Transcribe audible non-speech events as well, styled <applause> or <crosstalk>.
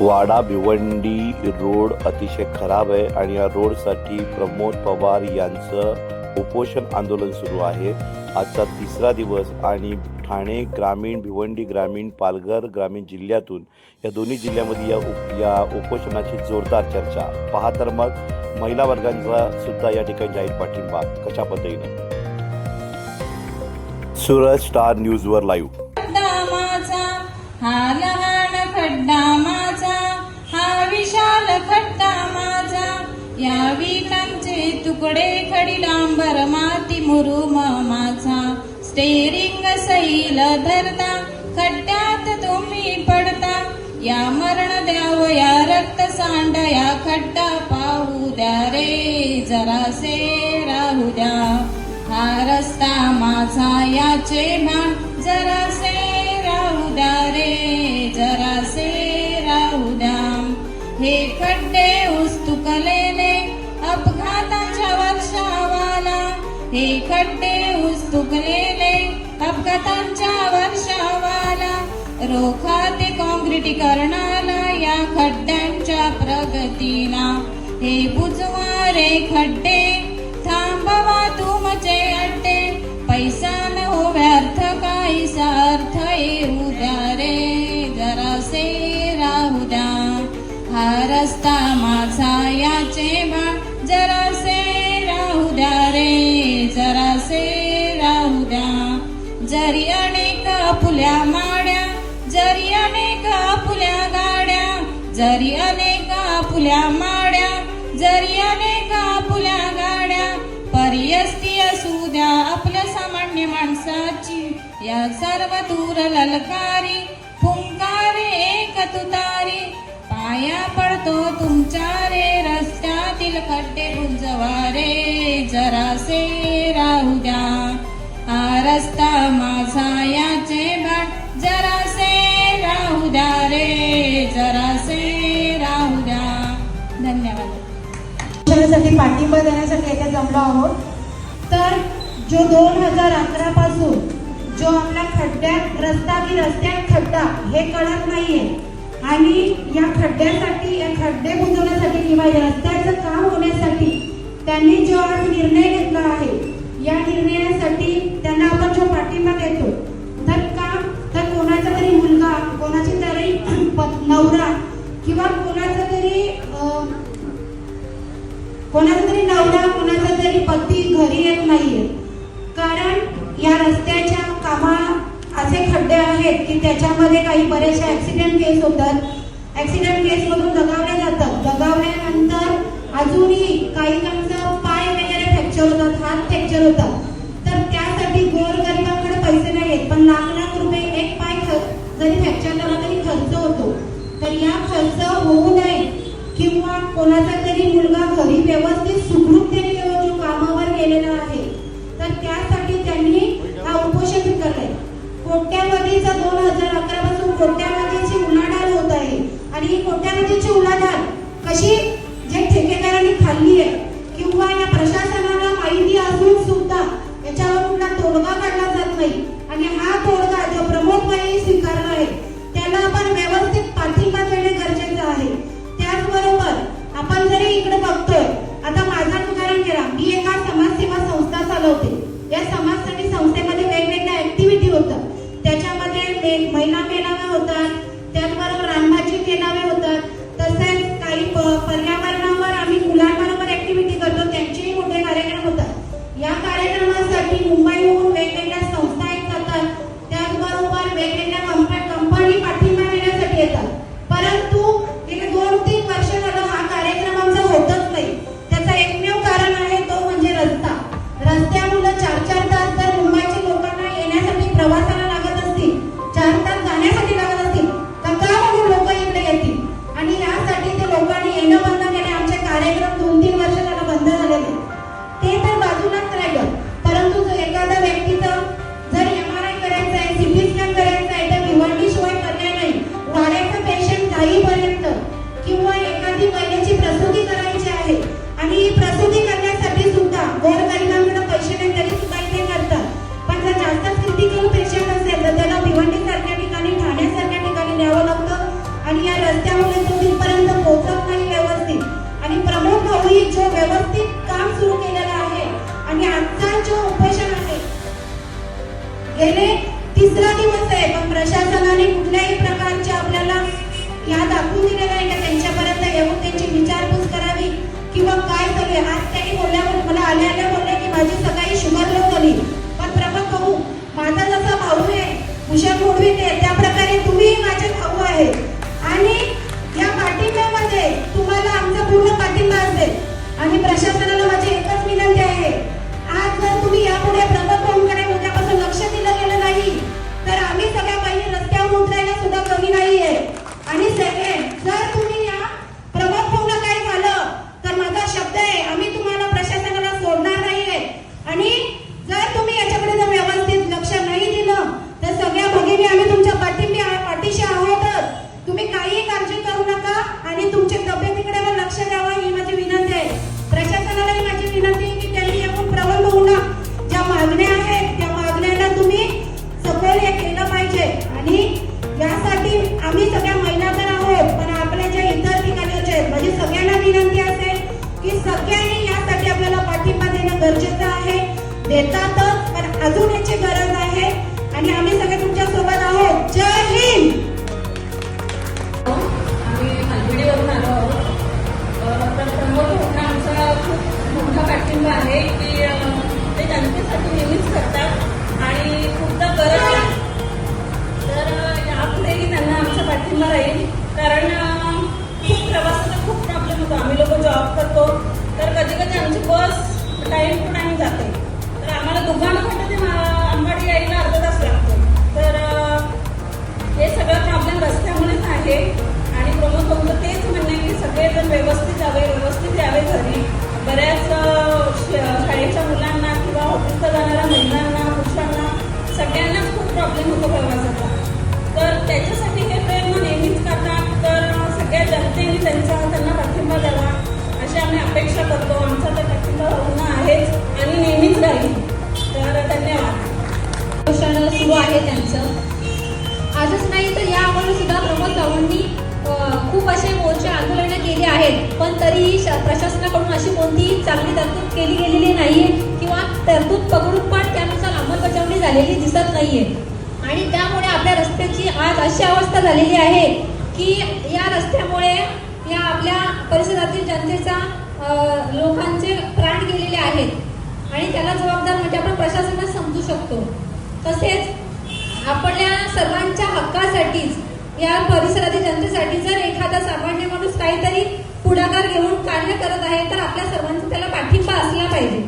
वाडा Bhiwandi road अतिशय खराब आहे आणि या रोडसाठी प्रमोद पवार यांचं उपोषण आंदोलन सुरू आहे. आजचा तिसरा दिवस आणि ठाणे ग्रामीण भिवंडी ग्रामीण पालघर ग्रामीण जिल्ह्यातून या दोन्ही जिल्ह्यामध्ये या उप या उपोषणाची जोरदार चर्चा. पहा तर मग महिला वर्गांचा सुद्धा या ठिकाणी जाहीर पाठिंबा कशा पद्धतीने? सूरज स्टार न्यूजवर लाईव्ह या विटांचे तुकडे खडी डांबर माती मुरुम माझा. स्टेरिंग सैल धरता खड्ड्यात तुम्ही पडता. या मरण द्याव या रक्त सांड या खड्डा पाहू द्या रे जरासे राहू द्या. हा रस्ता माझा याचे भान जरासे राहू द्या रे जरासे राहू द्या. हे खड्डे उस्तुकलेले हे खड्डे उस्तुकलेले अपघातांच्या वर्षावाला. रोखा ते काँक्रिटीकरणाला या खड्ड्यांच्या प्रगतीला. हे बुजवा रे खड्डे थांबवा तुमचे अड्डे. पैसा न हो व्यर्थ काहीसा अर्थ येऊ द्या रे. जरासे राहू द्या. हा रस्ता माझा याचे बा जरासे द्या रे जरासे राहू द्या. जरी अनेक फुल्या माड्या जरी अनेक फुल्या गाड्या जरी अनेक फुल्या माड्या जरी अनेक फुल्या गाड्या पर्यस्ती असू द्या आपल्या सामान्य माणसाची. या सर्व दूर ललकारी फुंकारे एक तुतारी पाया पडतो तू रस्त्यातील खड्डे गुंजवारे जरासे राहू द्या. हा रस्ता माझा याचे बाट जरासे राहू द्या रे जरासे राहू द्या. धन्यवाद. शिक्षणासाठी पाठिंबा देण्यासाठी येथे जमलो आहोत. तर जो दोन हजार अकरा पासून जो आपला खड्ड्यात रस्ता की रस्त्यात खड्डा हे कळत नाहीये. आणि या खड्ड्यासाठी या खड्डे बुजवण्यासाठी किंवा या रस्त्याचं काम त्यांनी जो आज निर्णय घेतला आहे या निर्णयासाठी त्यांना आपण जो पाठिंबा देतो तर का तर कोणाचा तरी मुलगा कोणाची तरी <clears throat> नवरा किंवा कोणाचा तरी कोणाचा तरी नवरा कोणाचा तरी पती घरी येत नाहीये. कारण या रस्त्याच्या कामा असे खड्डे आहेत की त्याच्यामध्ये काही बरेचसे ऍक्सिडेंट केस होतात. ऍक्सिडेंट केस मधून जातात. दगावल्यानंतर अजूनही काही काही हात फ्रॅक्चर होता. तर त्यासाठी गोरगरिबांकडे पैसे नाही आहेत पण लाख लाख रुपये एक पाय जरी फ्रॅक्चर झाला तरी खर्च होतो. तर या खर्च होऊ नये किंवा कोणाचा तरी मुलगा घरी व्यवस्थित सुखरूपतेने जो कामावर गेलेला आहे तर त्यासाठी त्यांनी हा उपोषण करलाय. कोट्यावधीचा दोन हजार अकरा पासून कोट्यावधीची उलाढाल होत आहे. आणि ही कोट्यावधीची उलाढाल कशी जे ठेकेदारांनी खाल्ली आहे आणि हा तोडगा जो प्रमोद स्वीकारला आहे त्याला आपण व्यवस्थित पाठिंबा देणे गरजेचं आहे. त्याचबरोबर आपण जरी इकडे बघतोय आता माझा उदाहरण घ्या. मी एका समाजसेवा संस्था चालवते. या समाजसेवी संस्थेमध्ये वेगवेगळ्या ऍक्टिव्हिटी होतात त्याच्यामध्ये महिला मेळावे गेले. तिसरा दिवस आहे पण प्रशासनाने कुठल्याही प्रकारचे आपल्याला या दाखवून दिलेलं आहे का? त्यांच्यापर्यंत येऊन त्यांची विचारपूस करावी किंवा काय चालू आहे आज त्यांनी बोलल्यावर मला आल्या आल्या बोलले की माझी सकाळी शुगर लो झाली. पण प्रभात भाऊ माझा जसा भाऊ आहे भूषण मोडवीते त्या प्रकारे तुम्ही माझे भाऊ आहे. आणि या पाठिंब्यामध्ये तुम्हाला आमचा पूर्ण पाठिंबा असेल. आणि प्रशासन बस पण टू जाते. तर आम्हाला दोघांना कुठे ते अंबाडी यायला अर्धा तास लागतो. तर हे सगळं प्रॉब्लेम रस्त्यामुळेच आहे. आणि प्रमोद बघतो तेच म्हणणं आहे की सगळेजण व्यवस्थित जावे व्यवस्थित यावे घरी. बऱ्याच आणि त्यामुळे आपल्या रस्त्याची आज अशी अवस्था झालेली आहे की या रस्त्यामुळे या आपल्या परिसरातील जनतेचा लोकांचे प्राण गेलेले आहेत. आणि त्याला जबाबदार म्हणजे आपण प्रशासनात समजू शकतो. तसेच आपल्या सर्वांच्या हक्कासाठीच या परिसरातील जनतेसाठी जर एखादा सामान्य माणूस काहीतरी पुढाकार घेऊन कार्य करत आहे तर आपल्या सर्वांचा त्याला पाठिंबा असला पाहिजे.